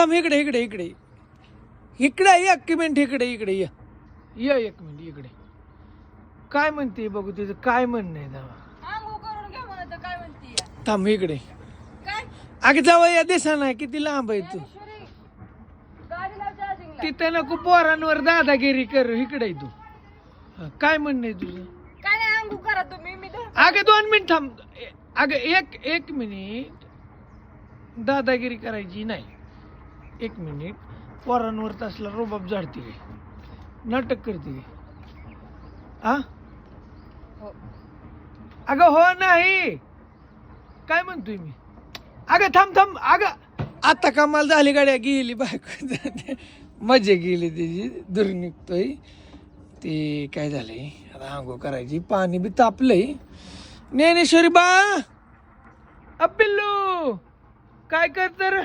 थांब इकडे इकडे इकडे. इकडे ये एक मिनिट इकडे इकडे ये. ये एक मिनिट इकडे. काय म्हणते बघू तुझं काय म्हणणं आहे दावा? आंघोळ करून घ्या म्हणत काय म्हणती थांब इकडे. काय? अगं जावं या दिसाना किती लांब आहे तू. चार्जिंगला तिथं नको पोरांवर दादागिरी कर इकडे आहे तू. हा, काय म्हणणं आहे तुझं? काय नाही आंघोळ करा तुम्ही मी तर अगं दोन मिनिट थांब. अगं एक एक मिनिट. दादागिरी करायची नाही. एक मिनिट. पोरांवर तसला रोबाब झाडते. काय नाटक करते. काय आ? हो. अगं हो नाही. काय म्हणतोय मी? अगं थांब थांब. अगं आता कमाल झाली गाड्या. गेली बायको मजा गेली त्याची दूर निघतोय. ते काय झालंय? आता आंघोळ करायची. पाणी बी तापलंय. ज्ञानेश्वरी बा! अपिल्लू काय कर तर